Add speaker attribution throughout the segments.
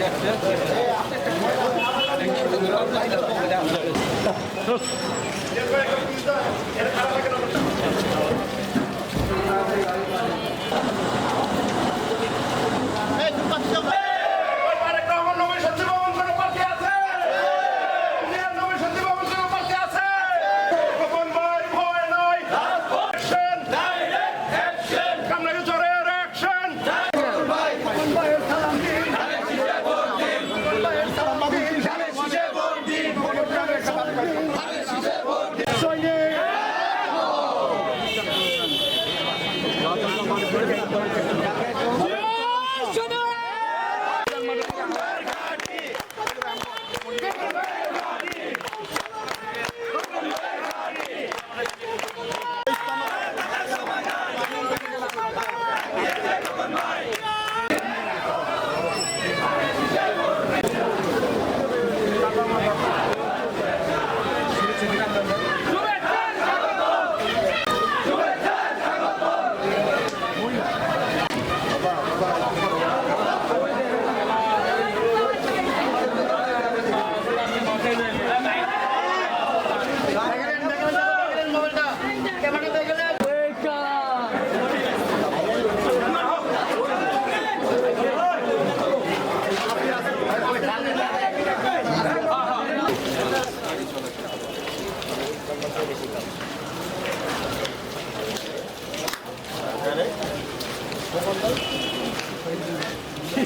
Speaker 1: Yes, Gracias.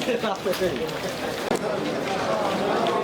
Speaker 1: Thank you.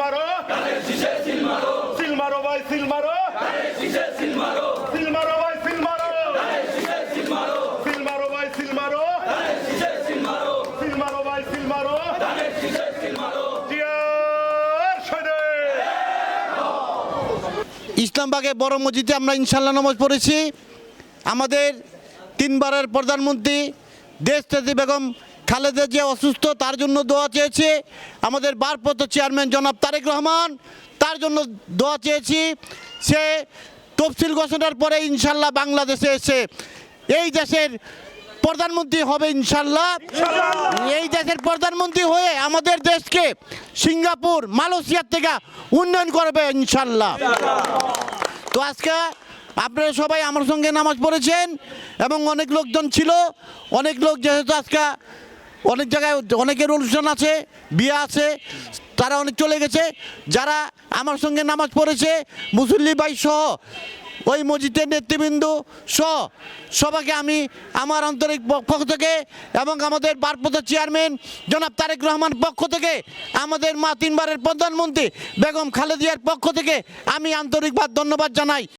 Speaker 1: মারো। Seal মারো ভাই, সিল মারো। সিল মারো ভাই, সিল মারো। সিল মারো ভাই, সিল মারো। সিল ভাই, সিল
Speaker 2: ইসলামবাগে বড় মসজিদে আমরা ইনশাল্লাহ নামাজ পড়েছি। আমাদের তিনবারের প্রধানমন্ত্রী দেশত্যাগী বেগম খালেদা যে অসুস্থ, তার জন্য দোয়া চেয়েছে। আমাদের বারপত চেয়ারম্যান জনাব তারেক রহমান, তার জন্য দোয়া চেয়েছি। সে তফসিল ঘোষণার পরে ইনশাল্লাহ বাংলাদেশে এসে এই দেশের প্রধানমন্ত্রী হবে ইনশাল্লাহ। এই দেশের প্রধানমন্ত্রী হয়ে আমাদের দেশকে সিঙ্গাপুর, মালয়েশিয়ার থেকে উন্নয়ন করবে ইনশাল্লাহ। তো আজকে আপনারা সবাই আমার সঙ্গে নামাজ পড়েছেন এবং অনেক লোকজন ছিল। অনেক লোক যেহেতু আজকে অনেক জায়গায় অনেকের অনুষ্ঠান আছে, বিয়ে আছে, তারা অনেক চলে গেছে। যারা আমার সঙ্গে নামাজ পড়েছে, মুসল্লি ভাই সহ, ওই মসজিদের নেতৃবৃন্দ সহ, সবাইকে আমি আমার আন্তরিক পক্ষ থেকে এবং আমাদের বারপত চেয়ারম্যান জনাব তারেক রহমান পক্ষ থেকে, আমাদের মা তিনবারের প্রধানমন্ত্রী বেগম খালেদিয়ার পক্ষ থেকে আমি আন্তরিকবাদ, ধন্যবাদ জানাই।